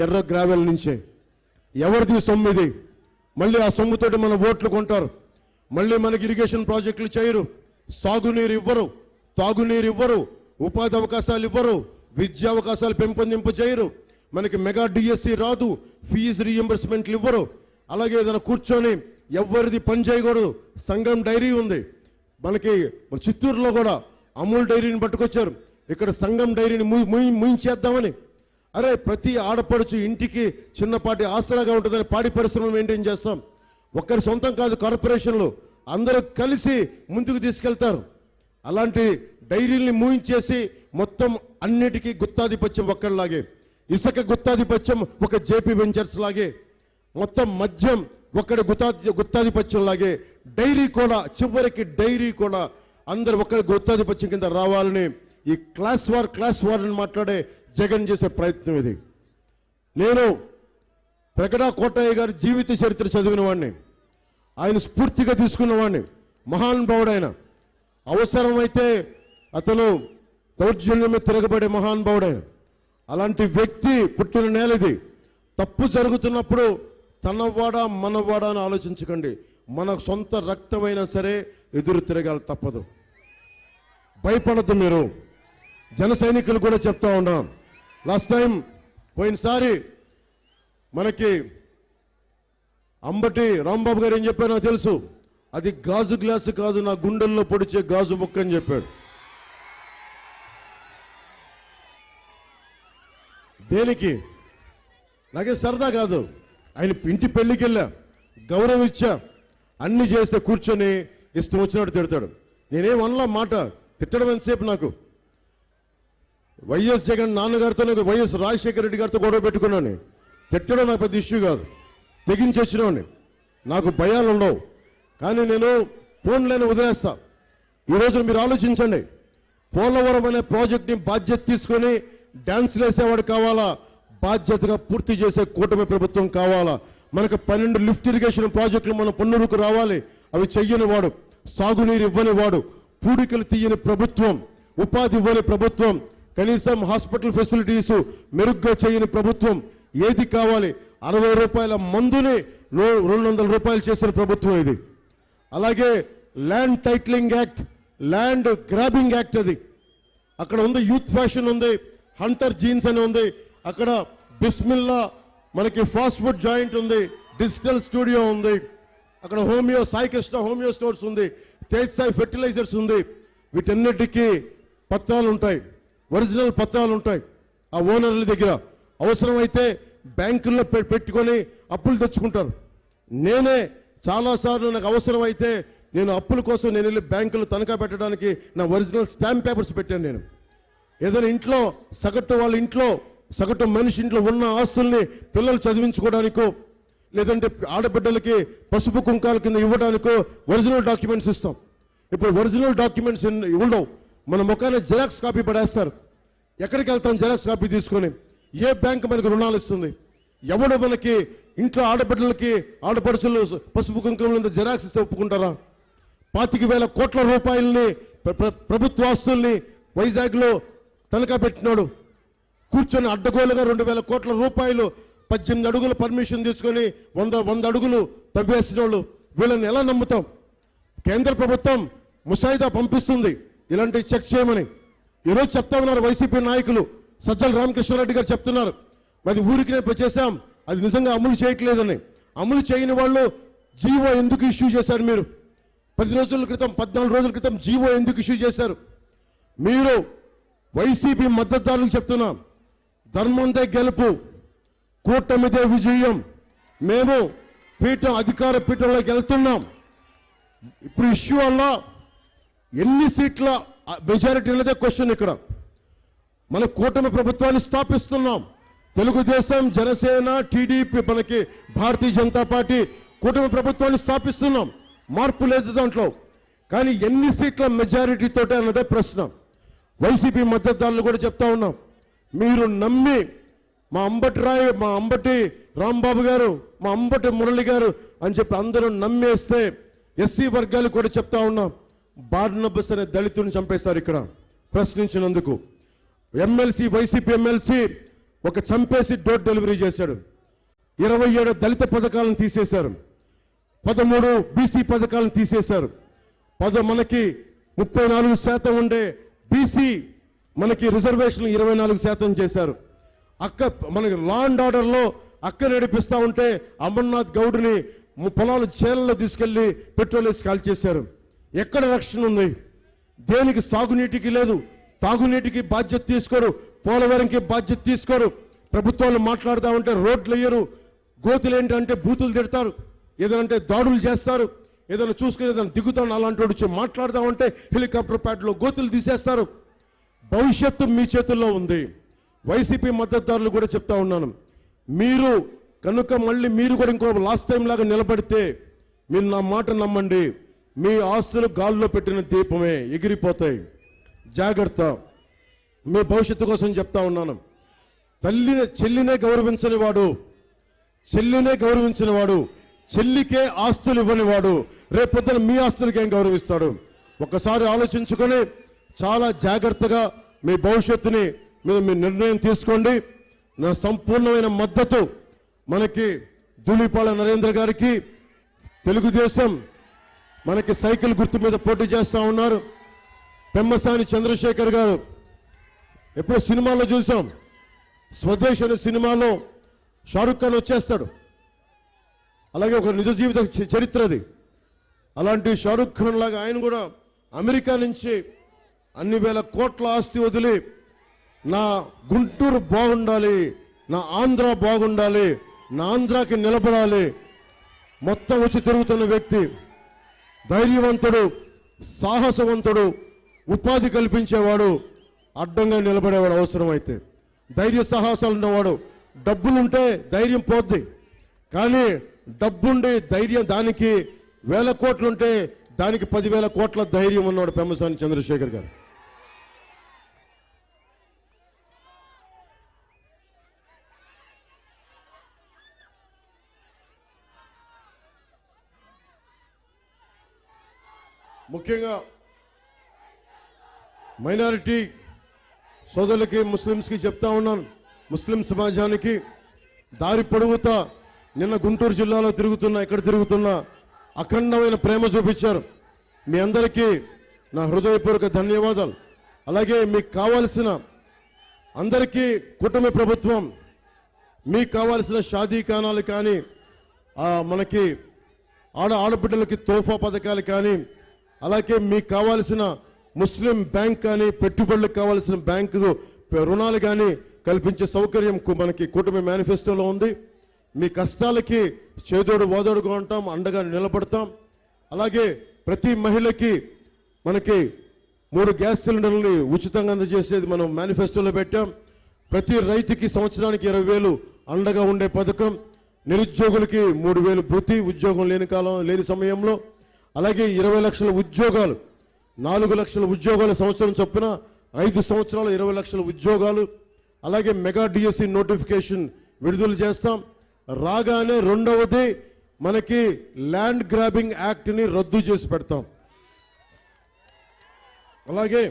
ఎర్ర గ్రావెల్ నుంచే. ఎవరిది సొమ్ము ఇది మళ్ళీ ఆ సొమ్ముతోటి మన ఓట్లు కొంటారు. మళ్ళీ మనకి ఇరిగేషన్ ప్రాజెక్టులు చేయరు. సాగునీరు ఇవ్వరు. తాగునీరు ఇవ్వరు. ఉపాధి అవకాశాలు ఇవ్వరు. విద్యా అవకాశాలు పెంపొందింపు చేయరు. మనకి మెగా డిఎస్సి రాదు. ఫీజు రీఎంబర్స్మెంట్లు ఇవ్వరు. అలాగే ఏదైనా కూర్చొని ఎవరిది పని చేయకూడదు. సంఘం డైరీ ఉంది. మనకి మన చిత్తూరులో కూడా అమూల్ డైరీని పట్టుకొచ్చారు. ఇక్కడ సంఘం డైరీని ముయించేద్దామని. అరే ప్రతి ఆడపడుచు ఇంటికి చిన్నపాటి ఆసరాగా ఉంటుందని పాడి పరిశ్రమ మెయింటైన్ చేస్తాం. ఒక్కరి సొంతం కాదు కార్పొరేషన్లు. అందరూ కలిసి ముందుకు తీసుకెళ్తారు. అలాంటి డైరీల్ని మూయించేసి మొత్తం అన్నిటికీ గుత్తాధిపత్యం ఒక్కడిలాగే ఇసుక గుత్తాధిపత్యం ఒక జేపీ వెంచర్స్ లాగే. మొత్తం మద్యం ఒక్కడి గుత్తా గుత్తాధిపత్యం లాగే. డైరీ కూడా చివరికి డైరీ కూడా అందరు ఒక్కడి గుత్తాధిపత్యం కింద రావాలని ఈ క్లాస్ వార్ క్లాస్ వార్ అని మాట్లాడే జగన్ చేసే ప్రయత్నం ఇది. నేను ప్రకటన కోటయ్య గారి జీవిత చరిత్ర చదివిన వాడిని ఆయన స్ఫూర్తిగా తీసుకున్న వాడిని మహానుభావుడైన అవసరమైతే అతను దౌర్జన్యమే తిరగబడే తిరగబడే మహానుభావుడైన అలాంటి వ్యక్తి పుట్టిన నేల ఇది తప్పు జరుగుతున్నప్పుడు తనవాడా మనవాడా అని ఆలోచించకండి. మన సొంత రక్తమైనా సరే ఎదురు తిరగాలి తప్పదు. భయపడద్దు మీరు. జన సైనికులు కూడా చెప్తా ఉన్నాం. లాస్ట్ టైం పోయినసారి మనకి అంబటి రాంబాబు గారు ఏం చెప్పారో నాకు తెలుసు. అది గాజు గ్లాసు కాదు నా గుండెల్లో పొడిచే గాజు ముక్క అని చెప్పాడు. దేనికి? నాకే సరదా కాదు. ఆయన ఇంటి పెళ్ళికి వెళ్ళా గౌరవం ఇచ్చా అన్ని చేస్తే కూర్చొని ఇష్టం వచ్చినట్టు తిడతాడు. నేనేం అనలా మాట? తిట్టడం ఎంతసేపు నాకు? వైఎస్ జగన్ నాన్నగారితో నాకు వైఎస్ రాజశేఖర రెడ్డి గారితో గొడవ పెట్టుకున్నాను. తిట్టడం నాకు పెద్ద ఇష్యూ కాదు. తెగించి నాకు భయాలు ఉండవు. కానీ నేను ఫోన్లోనే వదిలేస్తా. ఈరోజు మీరు ఆలోచించండి. పోలవరం అనే ప్రాజెక్ట్ని బాధ్యత తీసుకొని డ్యాన్స్లు వేసేవాడు కావాలా? బాధ్యతగా పూర్తి చేసే కూటమి ప్రభుత్వం కావాలా? మనకు పన్నెండు లిఫ్ట్ ఇరిగేషన్ ప్రాజెక్టులు మన పన్నురుకు రావాలి. అవి చెయ్యని వాడు సాగునీరు ఇవ్వని వాడు పూడికలు తీయని ప్రభుత్వం ఉపాధి ఇవ్వని ప్రభుత్వం కనీసం హాస్పిటల్ ఫెసిలిటీస్ మెరుగ్గా చేయని ప్రభుత్వం ఏది కావాలి? అరవై రూపాయల మందుని రెండు వందల రూపాయలు చేసిన ప్రభుత్వం ఇది. అలాగే land titling act land grabbing act అది. అక్కడ ఉంది యూత్ ఫ్యాషన్ ఉంది హంటర్ జీన్స్ అని ఉంది. అక్కడ బిస్మిల్లా మనకి ఫాస్ట్ ఫుడ్ జాయింట్ ఉంది డిజిటల్ స్టూడియో ఉంది. అక్కడ హోమియో సాయికృష్ణ హోమియో స్టోర్స్ ఉంది తేజ్ సాయి ఫెర్టిలైజర్స్ ఉంది. వీటన్నిటికీ పత్రాలు ఉంటాయి ఒరిజినల్ పత్రాలు ఉంటాయి. ఆ ఓనర్ల దగ్గర. అవసరమైతే బ్యాంకుల్లో పె- పెట్టుకొని అప్పులు తెచ్చుకుంటారు. నేనే చాలాసార్లు నాకు అవసరమైతే నేను అప్పుల కోసం నేను వెళ్ళి బ్యాంకులు తనఖా పెట్టడానికి నా ఒరిజినల్ స్టాంప్ పేపర్స్ పెట్టాను నేను. ఏదైనా ఇంట్లో సగటు వాళ్ళ ఇంట్లో సగటు మనిషి ఇంట్లో ఉన్న ఆస్తుల్ని పిల్లలు చదివించుకోవడానికో లేదంటే ఆడబిడ్డలకి పసుపు కుంకాల కింద ఇవ్వడానికో ఒరిజినల్ డాక్యుమెంట్స్ ఇస్తాం. ఇప్పుడు ఒరిజినల్ డాక్యుమెంట్స్ ఉండవు. మన ముఖాన్ని జెరాక్స్ కాపీ పడేస్తారు. ఎక్కడికి వెళ్తాం జెరాక్స్ కాపీ తీసుకొని? ఏ బ్యాంక్ మనకు రుణాలు ఇస్తుంది? ఎవడు మనకి ఇంట్లో ఆడబిడ్డలకి ఆడపడుచులు పసుపు కుంకుమ జెరాక్స్ ఇస్తే ఒప్పుకుంటారా? పాతిక వేల కోట్ల రూపాయలని ప్ర- ప్రభుత్వ ఆస్తుల్ని వైజాగ్లో తనఖా పెట్టినాడు. కూర్చొని అడ్డగోలుగా రెండు వేల కోట్ల రూపాయలు పద్దెనిమిది అడుగులు పర్మిషన్ తీసుకొని వంద వంద అడుగులు తవ్వేసిన వాళ్ళు వీళ్ళని ఎలా నమ్ముతాం? కేంద్ర ప్రభుత్వం ముసాయిదా పంపిస్తుంది. ఇలాంటివి చెక్ చేయమని. ఈరోజు చెప్తా ఉన్నారు వైసీపీ నాయకులు. సజ్జల రామకృష్ణారెడ్డి గారు చెప్తున్నారు. మరి ఊరికి రేపు చేశాం అది నిజంగా అమలు చేయట్లేదని. అమలు చేయని వాళ్ళు జీవో ఎందుకు ఇష్యూ చేశారు మీరు? పది రోజుల క్రితం పద్నాలుగు రోజుల క్రితం జీవో ఎందుకు ఇష్యూ చేశారు? మీరు వైసీపీ మద్దతుదారులకు చెప్తున్నాం. ధర్మందే గెలుపు కూటమిదే విజయం. మేము పీఠం అధికార పీఠంలోకి వెళ్తున్నాం ఇప్పుడు ఇష్యూ వల్ల ఎన్ని సీట్ల మెజారిటీ ఉన్నదే క్వశ్చన్ ఇక్కడ. మన కూటమి ప్రభుత్వాన్ని స్థాపిస్తున్నాం. తెలుగుదేశం జనసేన టీడీపీ మనకి భారతీయ జనతా పార్టీ కూటమి ప్రభుత్వాన్ని స్థాపిస్తున్నాం. మార్పు లేదు దాంట్లో. కానీ ఎన్ని సీట్ల మెజారిటీతో అన్నదే ప్రశ్న. వైసీపీ మద్దతుదారులు కూడా చెప్తా ఉన్నాం. మీరు నమ్మి మా అంబటి రాయ్ మా అంబటి రాంబాబు గారు మా అంబటి మురళి గారు అని చెప్పి అందరూ నమ్మేస్తే ఎస్సీ వర్గాలు కూడా చెప్తా ఉన్నాం. బార్నబస్ అనే దళితుని చంపేశారు ఇక్కడ. ప్రశ్నించినందుకు. ఎమ్మెల్సీ వైసీపీ ఎమ్మెల్సీ ఒక చంపేసి డోర్ డెలివరీ చేశాడు. ఇరవై ఏడు దళిత పథకాలను తీసేశారు. పదమూడు బీసీ పథకాలను తీసేశారు. పద మనకి ముప్పై నాలుగు శాతం ఉండే బీసీ మనకి రిజర్వేషన్ ఇరవై నాలుగు శాతం చేశారు. అక్క మనకి లా అండ్ ఆర్డర్లో అక్క నడిపిస్తా ఉంటే అమర్నాథ్ గౌడ్ని పొలాలు చేలలో తీసుకెళ్ళి పెట్రోల్ వేసి కాల్ చేశారు ఎక్కడ రక్షణ ఉంది? దేనికి సాగునీటికి లేదు? తాగునీటికి బాధ్యత తీసుకోరు. పోలవరంకి బాధ్యత తీసుకోరు. ప్రభుత్వాలు మాట్లాడుతూ ఉంటే రోడ్లు వేయరు. గోతులు ఏంటంటే బూతులు తిడతారు. ఏదంటే దాడులు చేస్తారు. ఏదైనా చూసుకుని ఏదైనా దిగుతాను అలాంటి వచ్చి మాట్లాడదాం ఉంటే హెలికాప్టర్ ప్యాడ్లో గోతులు తీసేస్తారు. భవిష్యత్తు మీ చేతుల్లో ఉంది. వైసీపీ మద్దతుదారులు కూడా చెప్తా ఉన్నాను. మీరు కనుక మళ్ళీ మీరు కూడా ఇంకో లాస్ట్ టైం లాగా నిలబడితే మీరు నా మాట నమ్మండి. మీ ఆస్తులు గాల్లో పెట్టిన దీపమే ఎగిరిపోతాయి. జాగ్రత్త. మీ భవిష్యత్తు కోసం చెప్తా ఉన్నాను. తల్లిని చెల్లినే గౌరవించని వాడు చెల్లినే గౌరవించిన వాడు చెల్లికే ఆస్తులు ఇవ్వని వాడు రేపొద్దున మీ ఆస్తులకేం గౌరవిస్తాడు? ఒకసారి ఆలోచించుకొని చాలా జాగ్రత్తగా మీ భవిష్యత్తుని మీరు మీ నిర్ణయం తీసుకోండి. నా సంపూర్ణమైన మద్దతు మనకి ధూళిపాళ నరేంద్ర గారికి తెలుగుదేశం మనకి సైకిల్ గుర్తు మీద పోటీ చేస్తా ఉన్నారు పెమ్మసాని చంద్రశేఖర్ గారు. ఎప్పుడో సినిమాలో చూసాం. స్వదేశ్ అనే సినిమాలో షారుఖ్ ఖాన్ వచ్చేస్తాడు. అలాగే ఒక నిజ జీవిత చరిత్ర అది. అలాంటి షారుఖ్ ఖాన్ లాగా ఆయన కూడా అమెరికా నుంచి అన్ని వేల కోట్ల ఆస్తి వదిలి నా గుంటూరు బాగుండాలి నా ఆంధ్ర బాగుండాలి నా ఆంధ్రాకి నిలబడాలి మొత్తం వచ్చి తిరుగుతున్న వ్యక్తి ధైర్యవంతుడు సాహసవంతుడు ఉపాధి కల్పించేవాడు అడ్డంగా నిలబడేవాడు అవసరమైతే. ధైర్య సాహసాలు ఉన్నవాడు డబ్బులుంటే ధైర్యం పోద్ది. కానీ డబ్బుండి ధైర్యం దానికి వేల కోట్లుంటే దానికి పదివేల కోట్ల ధైర్యం ఉన్నాడు పెమ్మసాని చంద్రశేఖర్ గారు. ముఖ్యంగా మైనారిటీ సోదరులకి ముస్లింస్కి చెప్తా ఉన్నాను. ముస్లిం సమాజానికి దారి పొడుగుతా నిన్న గుంటూరు జిల్లాలో తిరుగుతున్నా ఇక్కడ తిరుగుతున్నా అఖండమైన ప్రేమ చూపించారు. మీ అందరికీ నా హృదయపూర్వక ధన్యవాదాలు. అలాగే మీకు కావాల్సిన అందరికీ కుటుంబ ప్రభుత్వం మీకు కావాల్సిన షాదీ ఖానాలు కానీ మనకి ఆడ ఆడబిడ్డలకి తోఫా పథకాలు కానీ అలాగే మీకు కావాల్సిన ముస్లిం బ్యాంక్ కానీ పెట్టుబడులకు కావాల్సిన బ్యాంకు రుణాలు కానీ కల్పించే సౌకర్యం మనకి కూటమి మేనిఫెస్టోలో ఉంది. మీ కష్టాలకి చేదోడు ఓదోడుగా ఉంటాం అండగా నిలబడతాం. అలాగే ప్రతి మహిళకి మనకి మూడు గ్యాస్ సిలిండర్లని ఉచితంగా అందజేసేది మనం మేనిఫెస్టోలో పెట్టాం. ప్రతి రైతుకి సంవత్సరానికి ఇరవై వేలు అండగా ఉండే పథకం. నిరుద్యోగులకి మూడు వేలు భృతి ఉద్యోగం లేని కాలం లేని సమయంలో అలాగే ఇరవై లక్షల ఉద్యోగాలు నాలుగు లక్షల ఉద్యోగాలు సంవత్సరం చొప్పున ఐదు సంవత్సరాలు ఇరవై లక్షల ఉద్యోగాలు. అలాగే మెగా డిఎస్సి నోటిఫికేషన్ విడుదల చేస్తాం. రాగానే రెండవది మనకి ల్యాండ్ గ్రాబింగ్ యాక్ట్ని రద్దు చేసి పెడతాం. అలాగే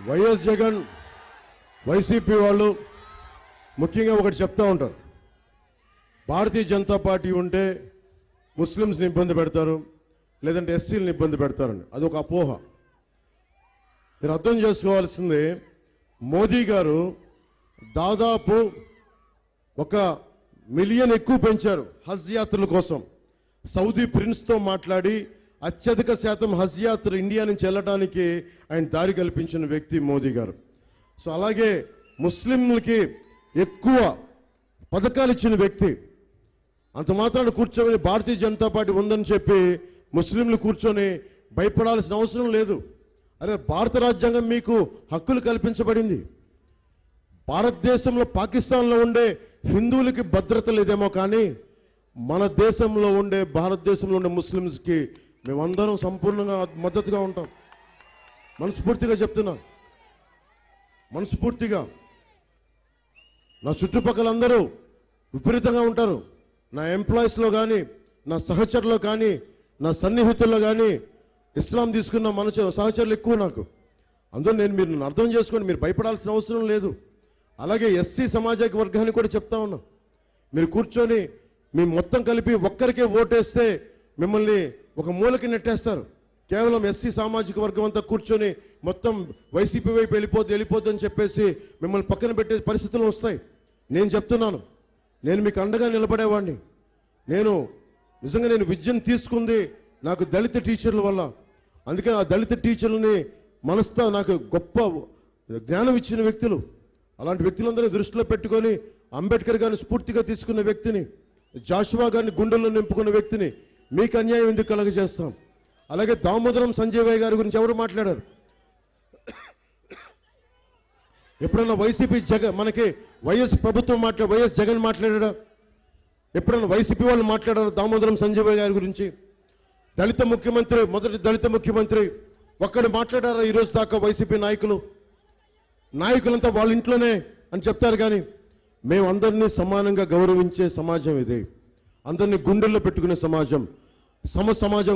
వైఎస్ జగన్ వైసీపీ వాళ్ళు ముఖ్యంగా ఒకటి చెప్తా ఉంటారు. భారతీయ జనతా పార్టీ ఉంటే ముస్లిమ్స్ని ఇబ్బంది పెడతారు లేదంటే ఎస్సీలను ఇబ్బంది పెడతారని. ఒక అపోహ. మీరు అర్థం చేసుకోవాల్సింది మోదీ గారు దాదాపు ఒక మిలియన్ ఎక్కువ పెంచారు హజ్ యాత్రల కోసం. సౌదీ ప్రిన్స్తో మాట్లాడి అత్యధిక శాతం హజ్ యాత్ర ఇండియా నుంచి వెళ్ళడానికి ఆయన దారి కల్పించిన వ్యక్తి మోదీ గారు. సో అలాగే ముస్లింలకి ఎక్కువ పథకాలు ఇచ్చిన వ్యక్తి. అంత మాత్రాన కూర్చొని భారతీయ జనతా పార్టీ ఉందని చెప్పి ముస్లింలు కూర్చొని భయపడాల్సిన అవసరం లేదు. అరే భారత రాజ్యాంగం మీకు హక్కులు కల్పించబడింది. భారతదేశంలో పాకిస్తాన్లో ఉండే హిందువులకి భద్రత లేదేమో కానీ మన దేశంలో ఉండే భారతదేశంలో ఉండే ముస్లింస్కి మేమందరం సంపూర్ణంగా మద్దతుగా ఉంటాం. మనస్ఫూర్తిగా చెప్తున్నా. మనస్ఫూర్తిగా. నా చుట్టుపక్కల అందరూ విపరీతంగా ఉంటారు. నా ఎంప్లాయీస్లో కానీ నా సహచరులో కానీ నా సన్నిహితుల్లో కానీ ఇస్లాం తీసుకున్న మన సహచరులు ఎక్కువ నాకు. అందులో నేను మీరు అర్థం చేసుకోండి మీరు భయపడాల్సిన అవసరం లేదు. అలాగే ఎస్సీ సమాజక వర్గాన్ని కూడా చెప్తా ఉన్నా. మీరు కూర్చొని మీ మొత్తం కలిపి ఒక్కరికే ఓటేస్తే మిమ్మల్ని ఒక మూలకి నెట్టేస్తారు. కేవలం ఎస్సీ సామాజిక వర్గం అంతా కూర్చొని మొత్తం వైసీపీ వైపు వెళ్ళిపోద్ది వెళ్ళిపోద్ది అని చెప్పేసి మిమ్మల్ని పక్కన పెట్టే పరిస్థితులు వస్తాయి. నేను చెప్తున్నాను. నేను మీకు అండగా నిలబడేవాడిని నేను నిజంగా నేను విద్యను తీసుకుంది నాకు దళిత టీచర్ల వల్ల. అందుకే ఆ దళిత టీచర్లని మనస్తా నాకు గొప్ప జ్ఞానం ఇచ్చిన వ్యక్తులు. అలాంటి వ్యక్తులందరినీ దృష్టిలో పెట్టుకొని అంబేద్కర్ గారిని స్ఫూర్తిగా తీసుకున్న వ్యక్తిని జాషువా గారిని గుండెల్లో నింపుకున్న వ్యక్తిని మీకు అన్యాయం ఎందుకు కలగజేస్తాం? అలాగే దామోదరం సంజయ్ గారి గురించి ఎవరు మాట్లాడారు? ఎప్పుడన్నా వైసీపీ జగ మనకి వైఎస్ ప్రభుత్వం మాట్లా వైఎస్ జగన్ మాట్లాడాడా? ఎప్పుడన్నా వైసీపీ వాళ్ళు మాట్లాడారు దామోదరం సంజయ్ గారి గురించి? దళిత ముఖ్యమంత్రి మొదటి దళిత ముఖ్యమంత్రి ఒక్కడు మాట్లాడారా ఈరోజు దాకా వైసీపీ నాయకులు? నాయకులంతా వాళ్ళ ఇంట్లోనే అని చెప్తారు కానీ మేము అందరినీ సమానంగా గౌరవించే సమాజం ఇది. అందరినీ గుండెల్లో పెట్టుకునే సమాజం. సమ సమాజం